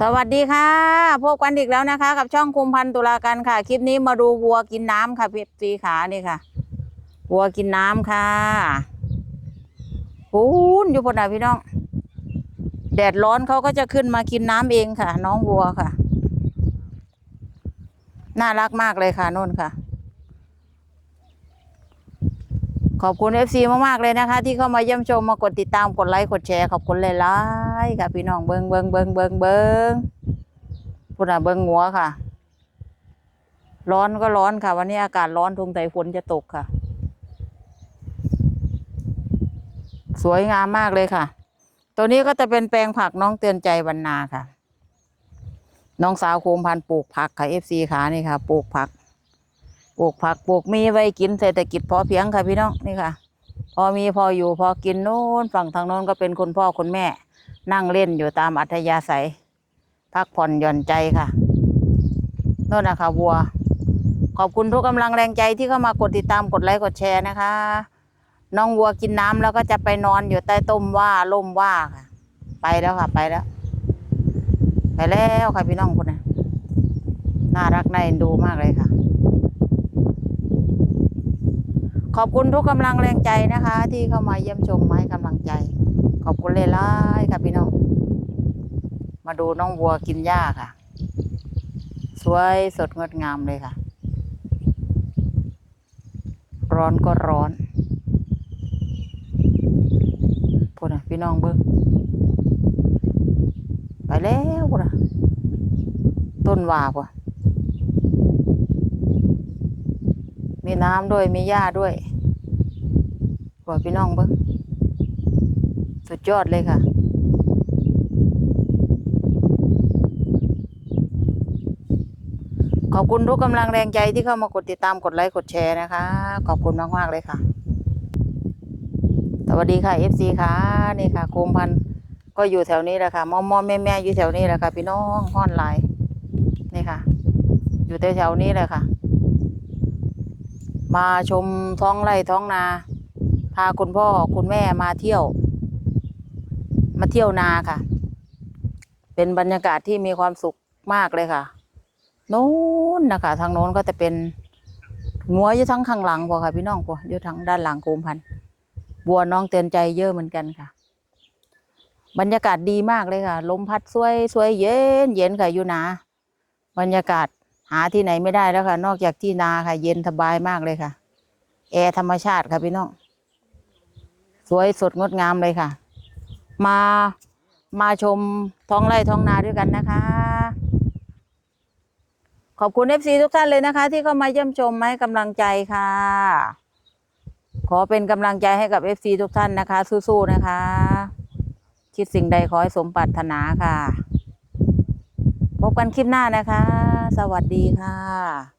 สวัสดีค่ะพบกันอีกแล้วนะคะ กับช่องคุมพันธุ์ตุลากันค่ะ คลิปนี้มาดูวัวกินน้ำค่ะพี่สีขานี่ค่ะ วัวกินน้ำค่ะปูนอยู่พนน่ะพี่น้อง แดดร้อนเขาก็จะขึ้นมากินน้ำเองค่ะ น้องวัวค่ะ น่ารักมากเลยค่ะนุ่นค่ะ ขอบคุณเอฟซีมากๆเลยนะคะ ที่เข้ามาเยี่ยมชมมากดติดตามกดไลค์กดแชร์ขอบคุณหลายๆค่ะ พี่น้องเบิงเบิงเบิงเบิงเบิงพูดอะเบิงหัวค่ะ ร้อนก็ร้อนค่ะ วันนี้อากาศร้อนทุงไต่ฝนจะตกค่ะ สวยงามมากเลยค่ะ ตัวนี้ก็จะเป็นแปลงผักน้องเตือนใจบรรณาค่ะ น้องสาวโคมพันปลูกผักค่ะเอฟซีขานี่ค่ะปลูกผัก ปลูกผักปลูกมีไว้กินเศรษฐกิจพอเพียงค่ะพี่น้องนี่ค่ะ พอมีพออยู่พอกินโน้นฝั่งทางโน้นก็เป็นคุณพ่อคุณแม่ นั่งเล่นอยู่ตามอัธยาศัย พักผ่อนหย่อนใจค่ะโน่นนะคะวัว ขอบคุณทุกกำลังแรงใจที่เข้ามากดติดตามกดไลค์กดแชร์นะคะ น้องวัวกินน้ำแล้วก็จะไปนอนอยู่ใต้ต้มว่าล่มว่าค่ะ ไปแล้วค่ะไปแล้ว ไปแล้วค่ะพี่น้องคนนี้น่ารักน่าเอ็นดูมากเลยค่ะ ขอบคุณทุกกำลังแรงใจนะคะ ที่เข้ามาเยี่ยมชมมาให้กำลังใจ ขอบคุณเลยล่ายๆค่ะพี่น้อง มาดูน้องวัวกินหญ้าค่ะ สวยสดงดงามเลยค่ะ ร้อนก็ร้อนพูดนะพี่น้องเบิ้งไปแล้วพูดนะต้นว่าปะ มีน้ำด้วย มีหญ้าด้วยบอกพี่น้องเบิ้งสุดยอดเลยค่ะ ขอบคุณทุกกำลังแรงใจที่เข้ามากดติดตามกดไลค์กดแชร์นะคะ ขอบคุณมากๆเลยค่ะ สวัสดีค่ะ FC ค่ะนี่ค่ะโคมพันก็อยู่แถวนี้แหละค่ะมอมอแม่แม่อยู่แถวนี้แหละค่ะ พี่น้องห้อนลายนี่ค่ะ อยู่แถวๆนี้เลยค่ะ มาชมท้องไร่ท้องนา พาคุณพ่อคุณแม่มาเที่ยว มาเที่ยวนาค่ะ เป็นบรรยากาศที่มีความสุขมากเลยค่ะโน้นนะคะทางโน้นก็จะเป็นงัวอยู่ทั้งข้างหลังพอค่ะ พี่น้องพออยู่ทั้งด้านหลังโกมพันบัวน้องเตือนใจเยอะเหมือนกันค่ะ บรรยากาศดีมากเลยค่ะ ลมพัดสวยสวยเย็นเย็นค่ะอยู่นาบรรยากาศาที่ไหนไม่ได้แล้วค่ะ นอกจากที่นาค่ะ เย็นสบายมากเลยค่ะ แอร์ธรรมชาติค่ะพี่น้อง สวยสดงดงามเลยค่ะ มามาชมท้องไร่ท้องนาด้วยกันนะคะ ขอบคุณเอฟซีทุกท่านเลยนะคะ ที่เข้ามาเยี่ยมชมมาให้กำลังใจค่ะ ขอเป็นกำลังใจให้กับเอฟซีทุกท่านนะคะ สู้ๆนะคะ คิดสิ่งใดขอให้สมปรารถนาค่ะ กันคลิปหน้านะคะ สวัสดีค่ะ